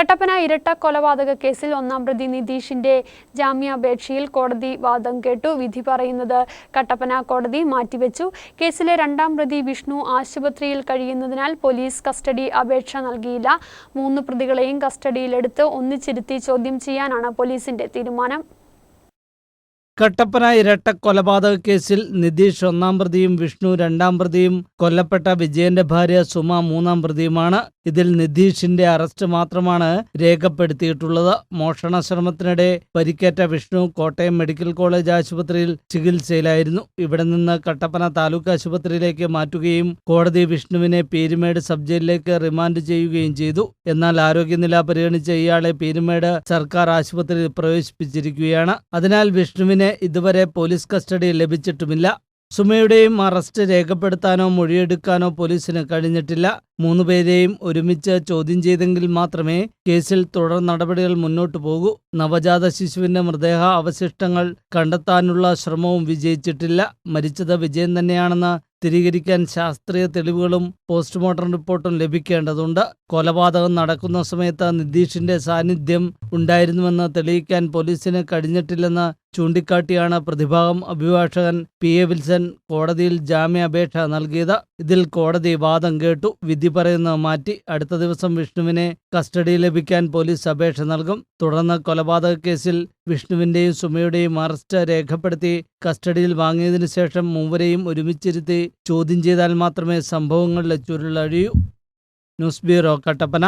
കട്ടപ്പന ഇരട്ട കൊലപാതക കേസിൽ ഒന്നാം പ്രതി നിതീഷിന്റെ ജാമ്യാപേക്ഷയിൽ കോടതി വാദം കേട്ടു. വിധി പറയുന്നത് കട്ടപ്പന കോടതി മാറ്റിവെച്ചു. കേസിലെ രണ്ടാം പ്രതി വിഷ്ണു ആശുപത്രിയിൽ കഴിയുന്നതിനാൽ പോലീസ് കസ്റ്റഡി അപേക്ഷ നൽകിയില്ല. മൂന്ന് പ്രതികളെയും കസ്റ്റഡിയിലെടുത്ത് ഒന്നിച്ചിരുത്തി ചോദ്യം ചെയ്യാനാണ് പോലീസിന്റെ തീരുമാനം. കട്ടപ്പന ഇരട്ട കൊലപാതക കേസിൽ നിതീഷ് ഒന്നാം പ്രതിയും വിഷ്ണു രണ്ടാം പ്രതിയും കൊല്ലപ്പെട്ട വിജയന്റെ ഭാര്യ സുമ മൂന്നാം പ്രതിയുമാണ്. ഇതിൽ നിതീഷിന്റെ അറസ്റ്റ് മാത്രമാണ് രേഖപ്പെടുത്തിയിട്ടുള്ളത്. മോഷണ ശ്രമത്തിനിടെ പരിക്കേറ്റ വിഷ്ണു കോട്ടയം മെഡിക്കൽ കോളേജ് ആശുപത്രിയിൽ ചികിത്സയിലായിരുന്നു. ഇവിടെ നിന്ന് കട്ടപ്പന താലൂക്ക് ആശുപത്രിയിലേക്ക് മാറ്റുകയും കോടതി വിഷ്ണുവിനെ പീരുമേട് സബ് ജയിലിലേക്ക് റിമാൻഡ് ചെയ്യുകയും ചെയ്തു. എന്നാൽ ആരോഗ്യനില പരിഗണിച്ച ഇയാളെ പീരുമേട് സർക്കാർ ആശുപത്രിയിൽ പ്രവേശിപ്പിച്ചിരിക്കുകയാണ്. അതിനാൽ വിഷ്ണുവിനെ ഇതുവരെ പോലീസ് കസ്റ്റഡി ലഭിച്ചിട്ടുമില്ല. സുമയുടെയും അറസ്റ്റ് രേഖപ്പെടുത്താനോ മൊഴിയെടുക്കാനോ പോലീസിന് കഴിഞ്ഞിട്ടില്ല. മൂന്നുപേരെയും ഒരുമിച്ച് ചോദ്യം ചെയ്തെങ്കിൽ മാത്രമേ കേസിൽ തുടർ നടപടികൾ മുന്നോട്ടു പോകൂ. നവജാത ശിശുവിന്റെ മൃതദേഹ അവശിഷ്ടങ്ങൾ കണ്ടെത്താനുള്ള ശ്രമവും വിജയിച്ചിട്ടില്ല. മരിച്ചത് വിജയൻ തന്നെയാണെന്ന് സ്ഥിരീകരിക്കാൻ ശാസ്ത്രീയ തെളിവുകളും പോസ്റ്റ്മോർട്ടം റിപ്പോർട്ടും ലഭിക്കേണ്ടതുണ്ട്. കൊലപാതകം നടക്കുന്ന സമയത്ത് നിതീഷിന്റെ സാന്നിധ്യം ഉണ്ടായിരുന്നുവെന്ന് തെളിയിക്കാൻ പോലീസിന് കഴിഞ്ഞിട്ടില്ലെന്ന് ചൂണ്ടിക്കാട്ടിയാണ് പ്രതിഭാഗം അഭിഭാഷകൻ പി എ വിൽസൺ കോടതിയിൽ ജാമ്യാപേക്ഷ നൽകിയത്. ഇതിൽ കോടതി വാദം കേട്ടു. വിധി പറയുന്നത് മാറ്റി അടുത്ത ദിവസം വിഷ്ണുവിനെ കസ്റ്റഡി ലഭിക്കാൻ പോലീസ് അപേക്ഷ നൽകും. തുടർന്ന് കൊലപാതക കേസിൽ വിഷ്ണുവിന്റെയും സുമയുടെയും അറസ്റ്റ് രേഖപ്പെടുത്തി കസ്റ്റഡിയിൽ വാങ്ങിയതിനു ശേഷം മൂവരെയും ഒരുമിച്ചിരുത്തി ചോദ്യം ചെയ്താൽ മാത്രമേ സംഭവങ്ങളിലെ ചുരുളഴിയൂ. News bureau Kattappana.